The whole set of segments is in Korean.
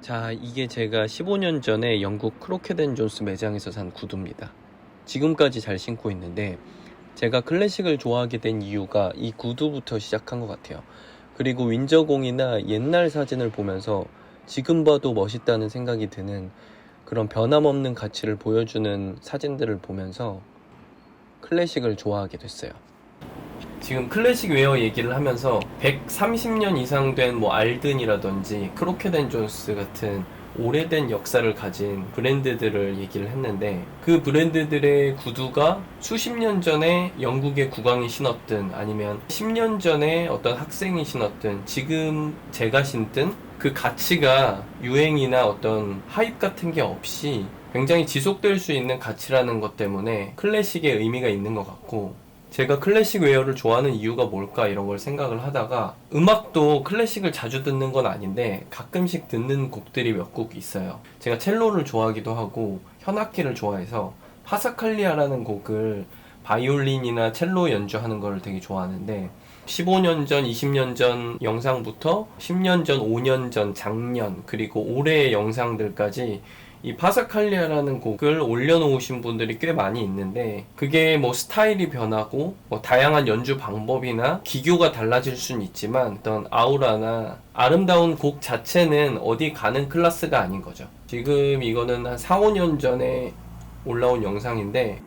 자, 이게 제가 15년 전에 영국 크로켓 앤 존스 매장에서 산 구두입니다. 지금까지 잘 신고 있는데 제가 클래식을 좋아하게 된 이유가 이 구두부터 시작한 것 같아요. 그리고 윈저공이나 옛날 사진을 보면서 지금 봐도 멋있다는 생각이 드는 그런 변함없는 가치를 보여주는 사진들을 보면서 클래식을 좋아하게 됐어요. 지금 클래식 웨어 얘기를 하면서 130년 이상 된 뭐 알든이라든지 크로켓 앤 존스 같은 오래된 역사를 가진 브랜드들을 얘기를 했는데 그 브랜드들의 구두가 수십 년 전에 영국의 국왕이 신었든 아니면 10년 전에 어떤 학생이 신었든 지금 제가 신든 그 가치가 유행이나 어떤 하입 같은 게 없이 굉장히 지속될 수 있는 가치라는 것 때문에 클래식의 의미가 있는 것 같고 제가 클래식 웨어를 좋아하는 이유가 뭘까 이런 걸 생각을 하다가 음악도 클래식을 자주 듣는 건 아닌데 가끔씩 듣는 곡들이 몇 곡 있어요. 제가 첼로를 좋아하기도 하고 현악기를 좋아해서 파사칼리아라는 곡을 바이올린이나 첼로 연주하는 걸 되게 좋아하는데 15년 전, 20년 전 영상부터 10년 전, 5년 전, 작년 그리고 올해의 영상들까지 이 파사칼리아라는 곡을 올려놓으신 분들이 꽤 많이 있는데 그게 뭐 스타일이 변하고 뭐 다양한 연주 방법이나 기교가 달라질 수는 있지만 어떤 아우라나 아름다운 곡 자체는 어디 가는 클래스가 아닌 거죠. 지금 이거는 한 4, 5년 전에 올라온 영상인데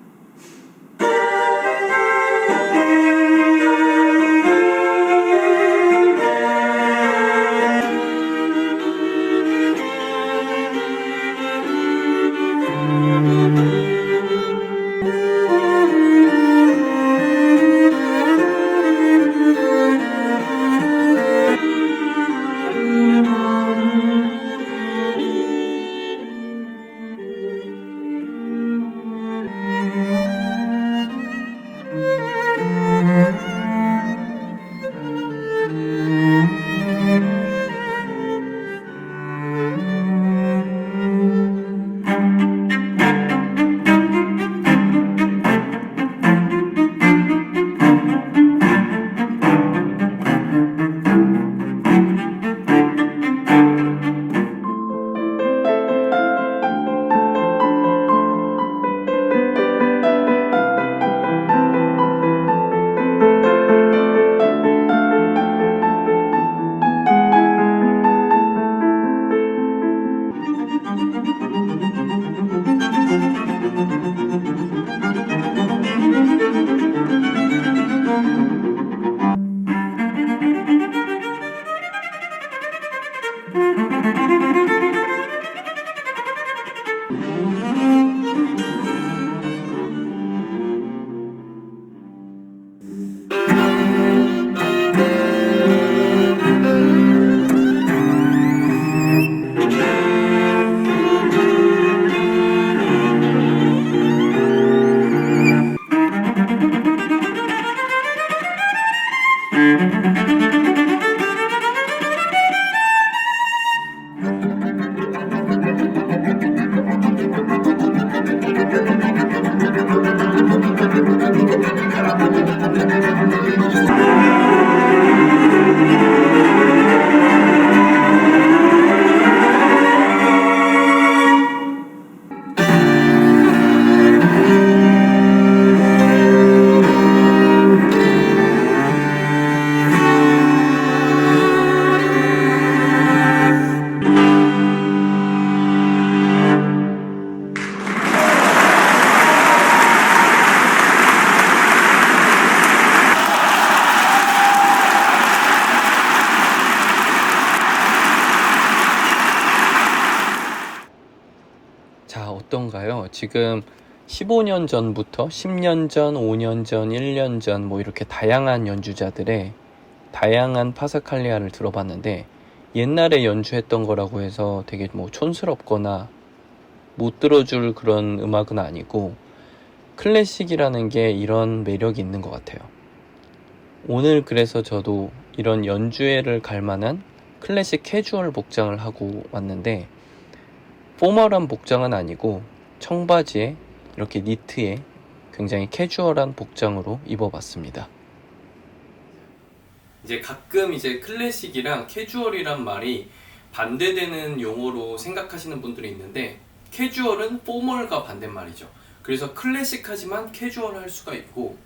지금 15년 전부터 10년 전, 5년 전, 1년 전, 뭐 이렇게 다양한 연주자들의 다양한 파사칼리아를 들어봤는데 옛날에 연주했던 거라고 해서 되게 뭐 촌스럽거나 못 들어줄 그런 음악은 아니고 클래식이라는 게 이런 매력이 있는 것 같아요. 오늘 그래서 저도 이런 연주회를 갈 만한 클래식 캐주얼 복장을 하고 왔는데 포멀한 복장은 아니고 청바지에 이렇게 니트에 굉장히 캐주얼한 복장으로 입어봤습니다. 이제 가끔 이제 클래식이랑 캐주얼이란 말이 반대되는 용어로 생각하시는 분들이 있는데 캐주얼은 포멀과 반대말이죠. 그래서 클래식하지만 캐주얼할 수가 있고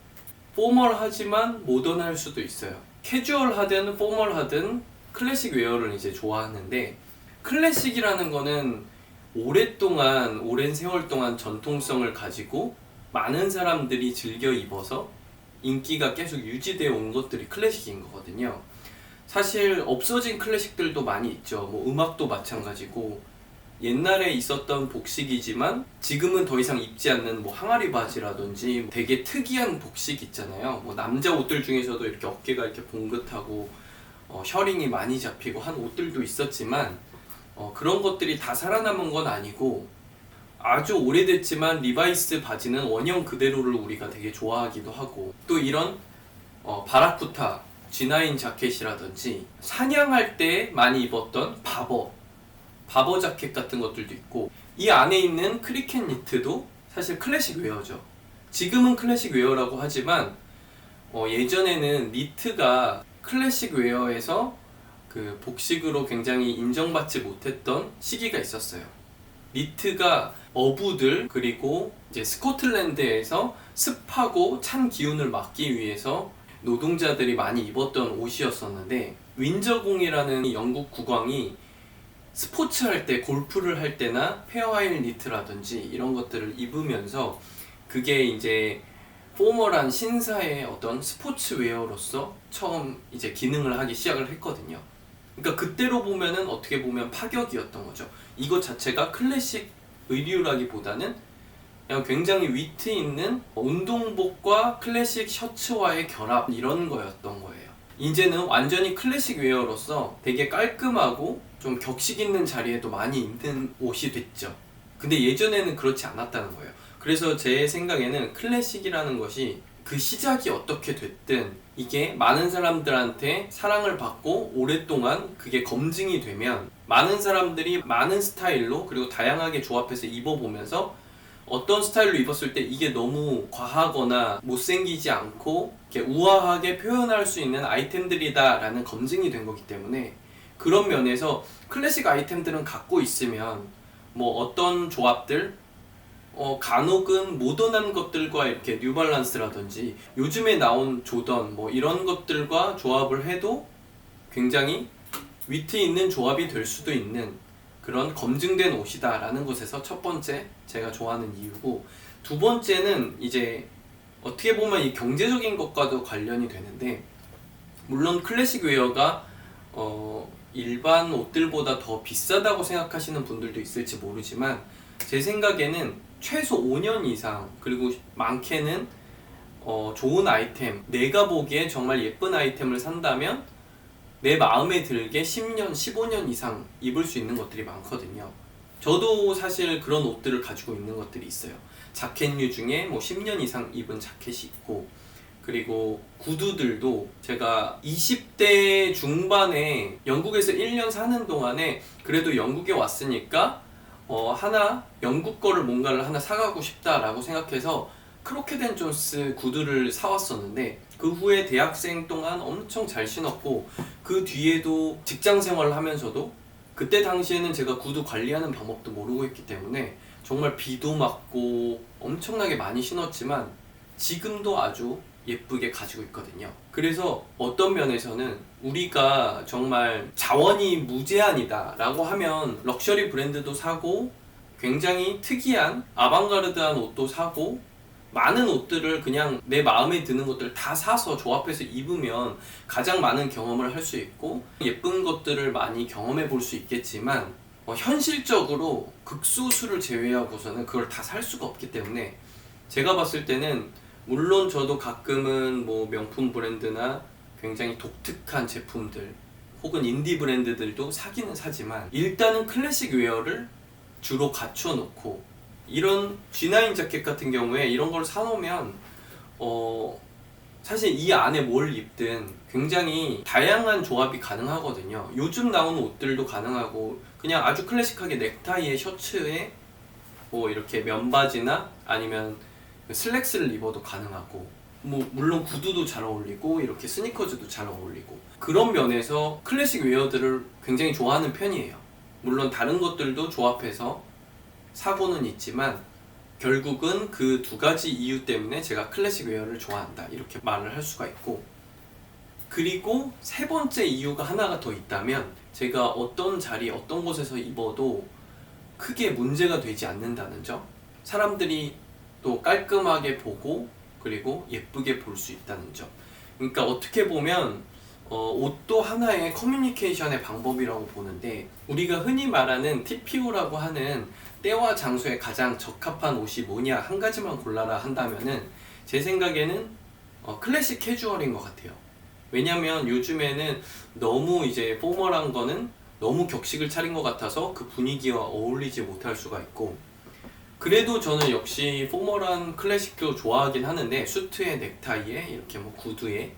포멀하지만 모던할 수도 있어요. 캐주얼하든 포멀하든 클래식 웨어를 이제 좋아하는데 클래식이라는 거는 오랫동안 오랜 세월 동안 전통성을 가지고 많은 사람들이 즐겨 입어서 인기가 계속 유지되어 온 것들이 클래식인 거거든요. 사실 없어진 클래식들도 많이 있죠. 뭐 음악도 마찬가지고 옛날에 있었던 복식이지만 지금은 더 이상 입지 않는 뭐 항아리 바지라든지 되게 특이한 복식 있잖아요. 뭐 남자 옷들 중에서도 이렇게 어깨가 이렇게 봉긋하고 어, 셔링이 많이 잡히고 한 옷들도 있었지만 어, 그런 것들이 다 살아남은 건 아니고 아주 오래됐지만 리바이스 바지는 원형 그대로를 우리가 되게 좋아하기도 하고 또 이런 어, 바라쿠타 G9 자켓이라든지 사냥할 때 많이 입었던 바버 바버 자켓 같은 것들도 있고 이 안에 있는 크리켓 니트도 사실 클래식 웨어죠. 지금은 클래식 웨어라고 하지만 어, 예전에는 니트가 클래식 웨어에서 그 복식으로 굉장히 인정받지 못했던 시기가 있었어요. 니트가 어부들 그리고 이제 스코틀랜드에서 습하고 찬 기운을 막기 위해서 노동자들이 많이 입었던 옷이었었는데 윈저공이라는 영국 국왕이 스포츠 할 때 골프를 할 때나 페어하일 니트라든지 이런 것들을 입으면서 그게 이제 포멀한 신사의 어떤 스포츠 웨어로서 처음 이제 기능을 하기 시작을 했거든요. 그러니까 그때로 보면은 어떻게 보면 파격이었던 거죠. 이것 자체가 클래식 의류라기보다는 그냥 굉장히 위트 있는 운동복과 클래식 셔츠와의 결합 이런 거였던 거예요. 이제는 완전히 클래식 웨어로서 되게 깔끔하고 좀 격식 있는 자리에도 많이 입는 옷이 됐죠. 근데 예전에는 그렇지 않았다는 거예요. 그래서 제 생각에는 클래식이라는 것이 그 시작이 어떻게 됐든 이게 많은 사람들한테 사랑을 받고 오랫동안 그게 검증이 되면 많은 사람들이 많은 스타일로 그리고 다양하게 조합해서 입어보면서 어떤 스타일로 입었을 때 이게 너무 과하거나 못생기지 않고 이렇게 우아하게 표현할 수 있는 아이템들이다라는 검증이 된 거기 때문에 그런 면에서 클래식 아이템들은 갖고 있으면 뭐 어떤 조합들 어, 간혹은 모던한 것들과 이렇게 뉴발란스라든지 요즘에 나온 조던 뭐 이런 것들과 조합을 해도 굉장히 위트 있는 조합이 될 수도 있는 그런 검증된 옷이다라는 것에서 첫 번째 제가 좋아하는 이유고 두 번째는 이제 어떻게 보면 이 경제적인 것과도 관련이 되는데 물론 클래식 웨어가 어, 일반 옷들보다 더 비싸다고 생각하시는 분들도 있을지 모르지만 제 생각에는 최소 5년 이상 그리고 많게는 어, 좋은 아이템 내가 보기에 정말 예쁜 아이템을 산다면 내 마음에 들게 10년, 15년 이상 입을 수 있는 것들이 많거든요. 저도 사실 그런 옷들을 가지고 있는 것들이 있어요. 자켓류 중에 뭐 10년 이상 입은 자켓이 있고 그리고 구두들도 제가 20대 중반에 영국에서 1년 사는 동안에 그래도 영국에 왔으니까 어, 하나 영국 거를 뭔가를 하나 사가고 싶다라고 생각해서 크로케덴 존스 구두를 사왔었는데 그 후에 대학생 동안 엄청 잘 신었고 그 뒤에도 직장 생활을 하면서도 그때 당시에는 제가 구두 관리하는 방법도 모르고 있기 때문에 정말 비도 맞고 엄청나게 많이 신었지만 지금도 아주 예쁘게 가지고 있거든요. 그래서 어떤 면에서는 우리가 정말 자원이 무제한이다 라고 하면 럭셔리 브랜드도 사고 굉장히 특이한 아방가르드한 옷도 사고 많은 옷들을 그냥 내 마음에 드는 것들 다 사서 조합해서 입으면 가장 많은 경험을 할 수 있고 예쁜 것들을 많이 경험해 볼 수 있겠지만 어, 현실적으로 극소수를 제외하고서는 그걸 다 살 수가 없기 때문에 제가 봤을 때는 물론 저도 가끔은 뭐 명품 브랜드나 굉장히 독특한 제품들 혹은 인디 브랜드들도 사기는 사지만 일단은 클래식 웨어를 주로 갖춰 놓고 이런 G9 자켓 같은 경우에 이런 걸 사놓으면 어 사실 이 안에 뭘 입든 굉장히 다양한 조합이 가능하거든요. 요즘 나오는 옷들도 가능하고 그냥 아주 클래식하게 넥타이에 셔츠에 뭐 이렇게 면바지나 아니면 슬랙스를 입어도 가능하고 뭐 물론 구두도 잘 어울리고 이렇게 스니커즈도 잘 어울리고. 그런 면에서 클래식 웨어들을 굉장히 좋아하는 편이에요. 물론 다른 것들도 조합해서 사고는 있지만 결국은 그 두 가지 이유 때문에 제가 클래식 웨어를 좋아한다 이렇게 말을 할 수가 있고. 그리고 세 번째 이유가 하나가 더 있다면 제가 어떤 자리 어떤 곳에서 입어도 크게 문제가 되지 않는다는 점. 사람들이 또 깔끔하게 보고 그리고 예쁘게 볼 수 있다는 점 그러니까 어떻게 보면 어, 옷도 하나의 커뮤니케이션의 방법이라고 보는데 우리가 흔히 말하는 TPO라고 하는 때와 장소에 가장 적합한 옷이 뭐냐 한 가지만 골라라 한다면은 제 생각에는 어, 클래식 캐주얼인 것 같아요. 왜냐면 요즘에는 너무 이제 포멀한 거는 너무 격식을 차린 것 같아서 그 분위기와 어울리지 못할 수가 있고 그래도 저는 역시 포멀한 클래식도 좋아하긴 하는데 수트에 넥타이에 이렇게 뭐 구두에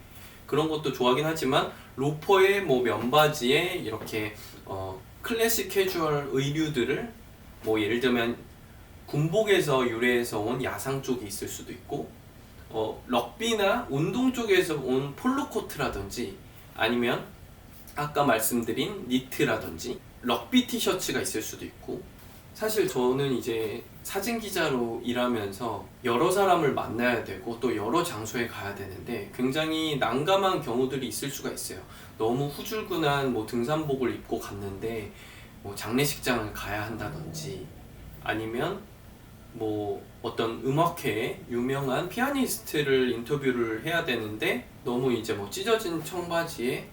그런 것도 좋아하긴 하지만 로퍼에 뭐 면바지에 이렇게 어, 클래식 캐주얼 의류들을 뭐 예를 들면 군복에서 유래해서 온 야상 쪽이 있을 수도 있고 어, 럭비나 운동 쪽에서 온 폴로 코트라든지 아니면 아까 말씀드린 니트라든지 럭비 티셔츠가 있을 수도 있고 사실 저는 이제 사진 기자로 일하면서 여러 사람을 만나야 되고 또 여러 장소에 가야 되는데 굉장히 난감한 경우들이 있을 수가 있어요. 너무 후줄근한 뭐 등산복을 입고 갔는데 뭐 장례식장을 가야 한다든지 아니면 뭐 어떤 음악회에 유명한 피아니스트를 인터뷰를 해야 되는데 너무 이제 뭐 찢어진 청바지에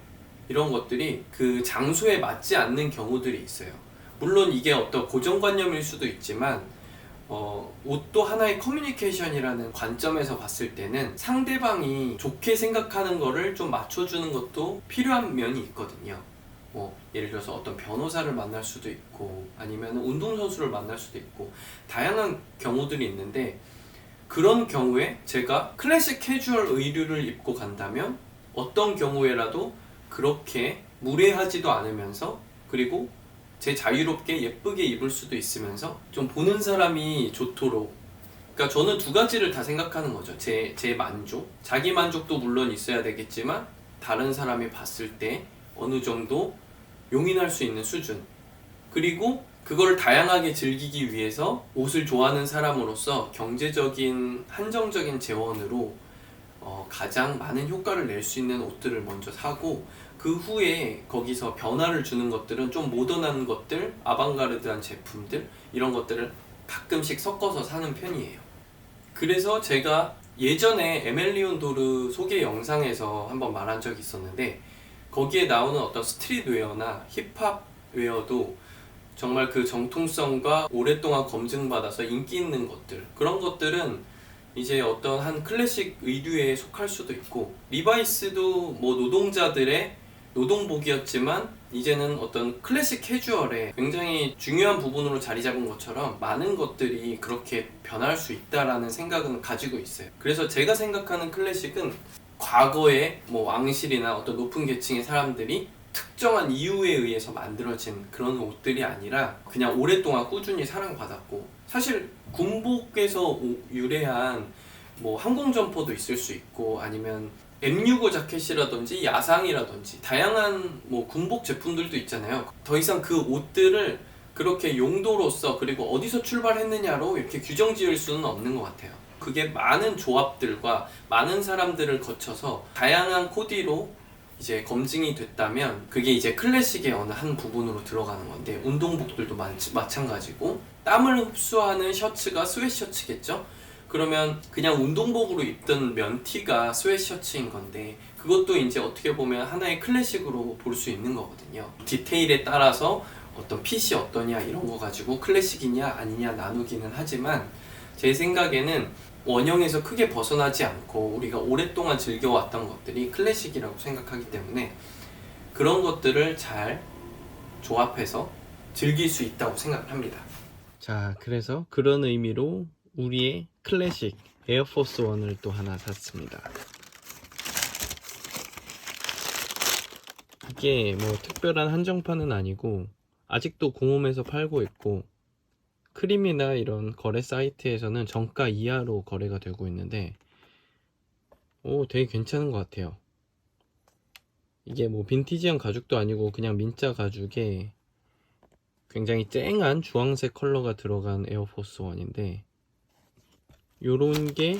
이런 것들이 그 장소에 맞지 않는 경우들이 있어요. 물론 이게 어떤 고정관념일 수도 있지만 어, 옷도 하나의 커뮤니케이션이라는 관점에서 봤을 때는 상대방이 좋게 생각하는 거를 좀 맞춰주는 것도 필요한 면이 있거든요. 뭐 예를 들어서 어떤 변호사를 만날 수도 있고 아니면 운동선수를 만날 수도 있고 다양한 경우들이 있는데 그런 경우에 제가 클래식 캐주얼 의류를 입고 간다면 어떤 경우에라도 그렇게 무례하지도 않으면서 그리고 제 자유롭게 예쁘게 입을 수도 있으면서 좀 보는 사람이 좋도록 그러니까 저는 두 가지를 다 생각하는 거죠. 제, 제 만족. 자기 만족도 물론 있어야 되겠지만 다른 사람이 봤을 때 어느 정도 용인할 수 있는 수준. 그리고 그걸 다양하게 즐기기 위해서 옷을 좋아하는 사람으로서 경제적인 한정적인 재원으로 어, 가장 많은 효과를 낼 수 있는 옷들을 먼저 사고 그 후에 거기서 변화를 주는 것들은 좀 모던한 것들, 아방가르드한 제품들 이런 것들을 가끔씩 섞어서 사는 편이에요. 그래서 제가 예전에 에멜리온 도르 소개 영상에서 한번 말한 적이 있었는데 거기에 나오는 어떤 스트릿웨어나 힙합 웨어도 정말 그 정통성과 오랫동안 검증받아서 인기 있는 것들 그런 것들은 이제 어떤 한 클래식 의류에 속할 수도 있고 리바이스도 뭐 노동자들의 노동복이었지만 이제는 어떤 클래식 캐주얼에 굉장히 중요한 부분으로 자리 잡은 것처럼 많은 것들이 그렇게 변할 수 있다라는 생각은 가지고 있어요. 그래서 제가 생각하는 클래식은 과거에 뭐 왕실이나 어떤 높은 계층의 사람들이 특정한 이유에 의해서 만들어진 그런 옷들이 아니라 그냥 오랫동안 꾸준히 사랑받았고 사실 군복에서 오- 유래한 뭐 항공 점퍼도 있을 수 있고 아니면 M65 자켓이라든지 야상이라든지 다양한 뭐 군복 제품들도 있잖아요. 더 이상 그 옷들을 그렇게 용도로서 그리고 어디서 출발했느냐로 이렇게 규정 지을 수는 없는 것 같아요. 그게 많은 조합들과 많은 사람들을 거쳐서 다양한 코디로 이제 검증이 됐다면 그게 이제 클래식의 어느 한 부분으로 들어가는 건데 운동복들도 마, 마찬가지고 땀을 흡수하는 셔츠가 스웨셔츠겠죠? 그러면 그냥 운동복으로 입던 면티가 스웨셔츠인 건데 그것도 이제 어떻게 보면 하나의 클래식으로 볼 수 있는 거거든요. 디테일에 따라서 어떤 핏이 어떠냐 이런 거 가지고 클래식이냐 아니냐 나누기는 하지만 제 생각에는 원형에서 크게 벗어나지 않고 우리가 오랫동안 즐겨왔던 것들이 클래식이라고 생각하기 때문에 그런 것들을 잘 조합해서 즐길 수 있다고 생각합니다. 자, 그래서 그런 의미로 우리의 클래식 에어포스 원을 또 하나 샀습니다. 이게 뭐 특별한 한정판은 아니고 아직도 공홈에서 팔고 있고 크림이나 이런 거래 사이트에서는 정가 이하로 거래가 되고 있는데 오, 되게 괜찮은 것 같아요. 이게 뭐 빈티지한 가죽도 아니고 그냥 민자 가죽에 굉장히 쨍한 주황색 컬러가 들어간 에어포스 원인데 요런 게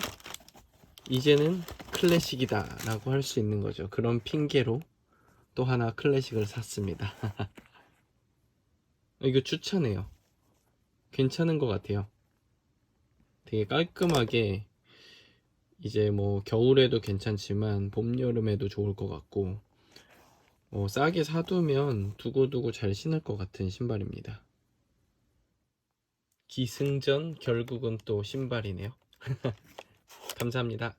이제는 클래식이다 라고 할 수 있는 거죠. 그런 핑계로 또 하나 클래식을 샀습니다. 이거 추천해요. 괜찮은 것 같아요. 되게 깔끔하게 이제 뭐 겨울에도 괜찮지만 봄 여름에도 좋을 것 같고 어, 싸게 사두면 두고두고 잘 신을 것 같은 신발입니다. 기승전 결국은 또 신발이네요. 감사합니다.